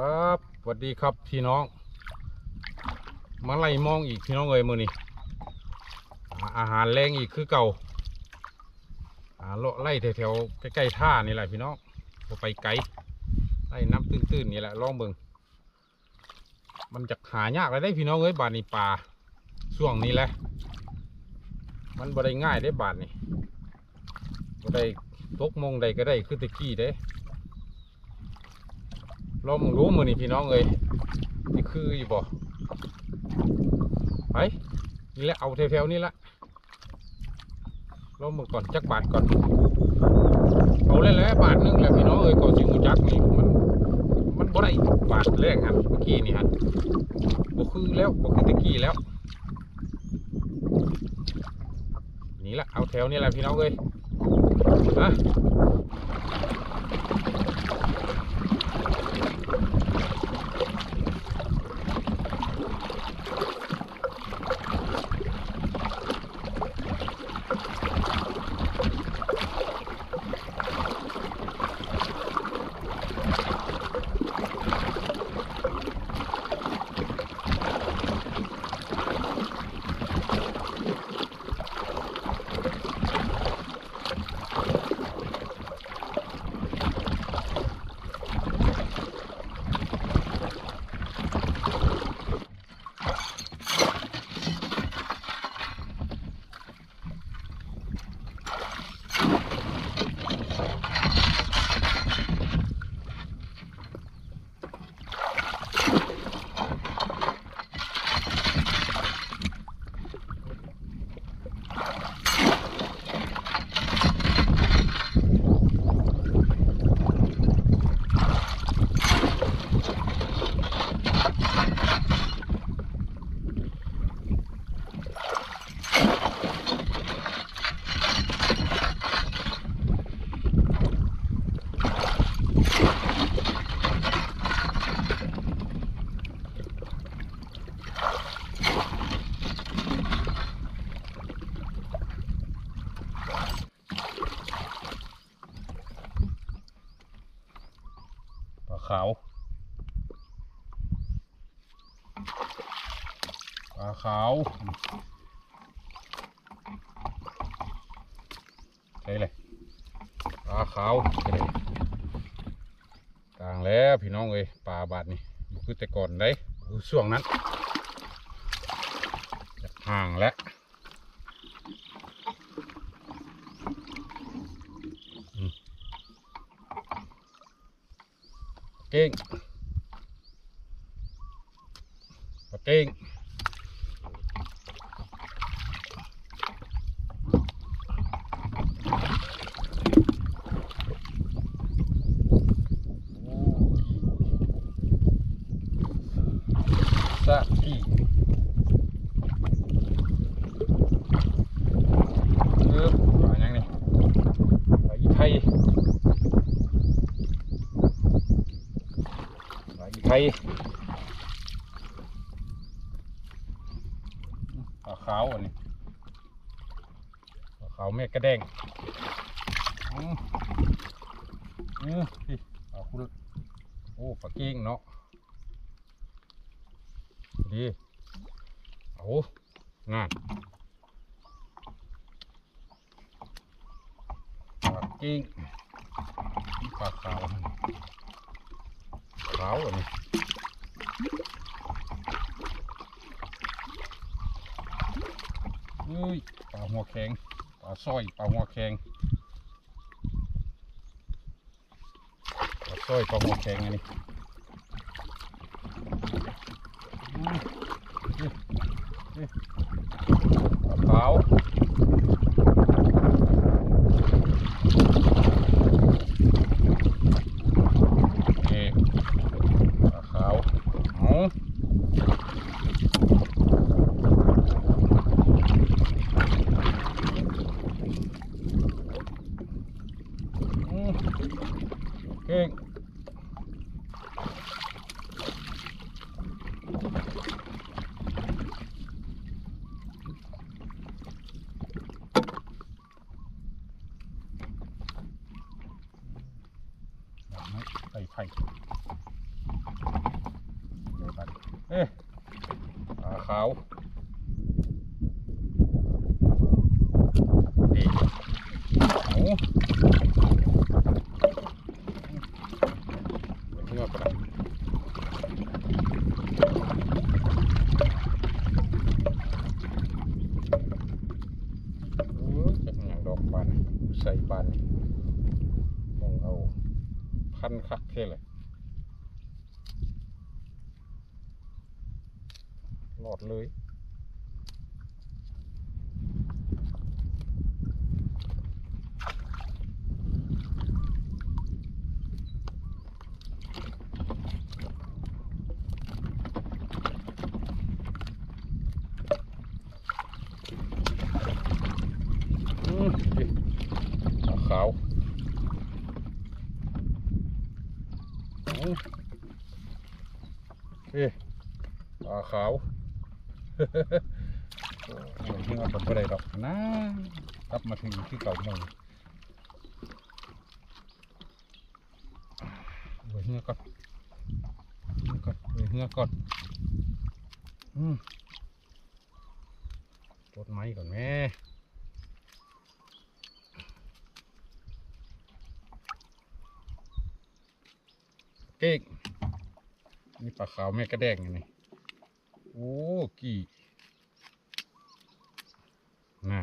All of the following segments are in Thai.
ครับสวัสดีครับพี่น้อง มาไล่มองอีกพี่น้องเอ้ยมือนี้หาอาหารแรงอีกคือเก่าหาเลาะไล่แถวๆใกล้ๆท่านี่แหละพี่น้องบ่ไปไกลไล่น้ำตื้นๆนี่แหละลองเบิงมันจะหายากเลยได้พี่น้องเอ้ยบาดนี้ป่าช่วงนี้แหละ มันบ่ได้ง่ายได้บาดนี่บ่ได้ตกมงใดก็ได้คือตะกี้เด้ ลองมึงรู้มือนี่พี่น้องเอ้ยนี่คืออยู่บ่ไปนี่แหละเอาแถวๆนี่ละลองมึงก่อนจักบาทก่อนเอาเลยแหละบาทนึงแหล้วพี่น้องเอ้ยก่อนสิมูจักนี่มันมันบ่ได้บาทแรกฮะเมื่อกี้นี่ฮะบ่คือแล้วบ่คือตะกี้แล้วนี่ละเอาแถวนี่แหละพี่น้องเอ้ยนะ ปลาขาว ปลาขาวใช่เลยปลาขาวใช่เลยกลางแล้วพี่น้องเอ้ยปลาบาดนี่มันคือแต่ก่อนได้ช่วงนั้นห่างแล้ว เก่งปลาเก่งสะอีเออปลายังนี่ปลาอีไทยปลาอี ไทยปลาขาวอันนี้ปลาขาวแม่กระแดงอืมเออพี่ปลาคุณโอ้ปลาเก่งเนาะดีเอางานปลากิ้งปลาขาวขาวอันนี้ เฮ้ยปลาหัวแข็งปลาสร้อยปลาหัวแข็งปลาสร้อยปลาหัวแข็งอันนี้ปลาขา Tá, então. É, vale. é. หลอดเโอ้ยที่ว่าเป็ไปได้ดอกนะกลับมาถึงที่เก่าหมองเว้ยเหือก่อนเหือก่อนเว้ยเหือก่อนอืมรดไม้ก่อนแม่เก่งนี่ปลาขาวแม่กระแดงไงนี่ โอ้กี่น่ะ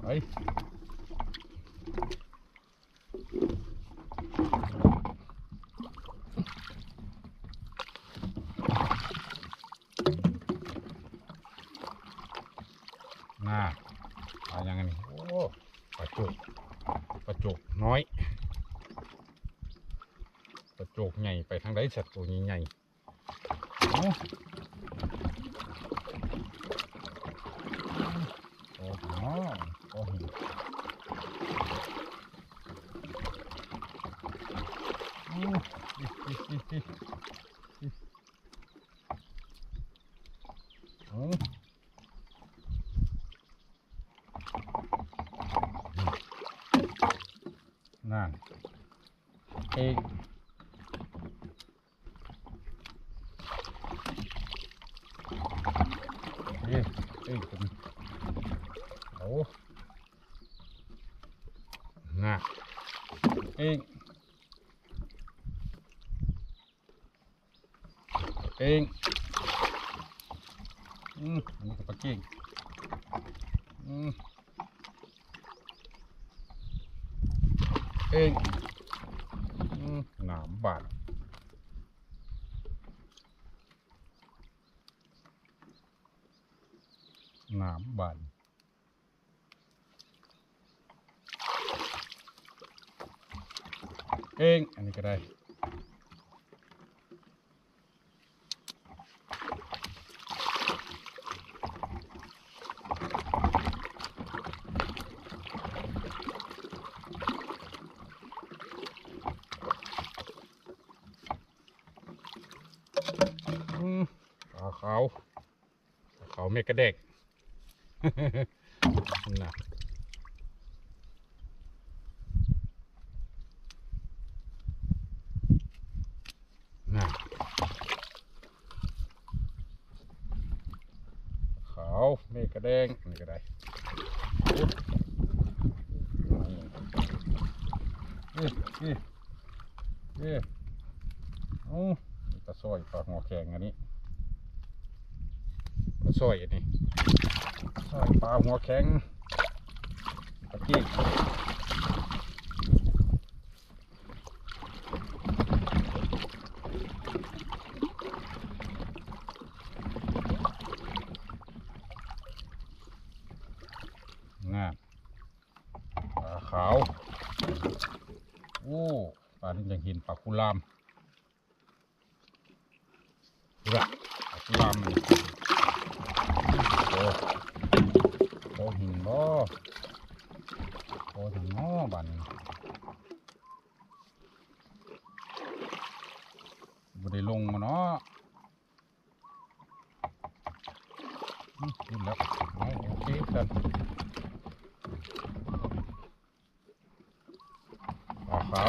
ไปน่าปลายังไงนี่โอ้ปลาจุกปลาจุกน้อย ปลาจุกใหญ่ไปทางใดสัตว์ตัวนี้ใหญ่โอ้โหโอ้โหอืมอิอิอิอิอิอืมนั่นเองเอ้ยเอ้ยผมเอา น่ะเองเองอืมอันนี้ก็ เก่งอืม เองอืมหนามบาดหนามบาดเองอันนี้ก็ได้อืมปลาขาวปลาขาวเมกระเดก น่ะ น่ะขาวเมฆกระแดงนี่ก็ได้โอ้นี่นี่นี่โอ้นี่ปลาสร้อยปลาหัวแข็งอันนี้ปลาสอยอันนี้สร้อยปลาหัวแข็งปลากี้ อ้ปลาที่ยังเห็นปลากุลามระปลากุลามโอ้โหหินบ่โอ้ถึงน้อบันบ่ได้ลงมาเนาะนี่แล้วโอเคสัน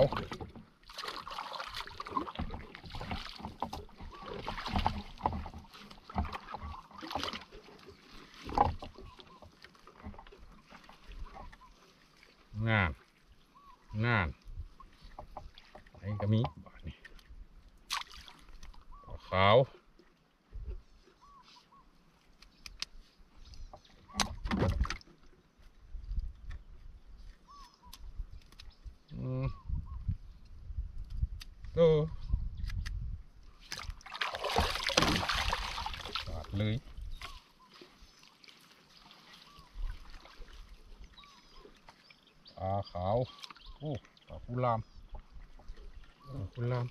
งานงานไอ้ก็มีบาดนี่ขาวอืม เออขาดเลยปลาขาว โอ้ปลากุลามปลากุลาม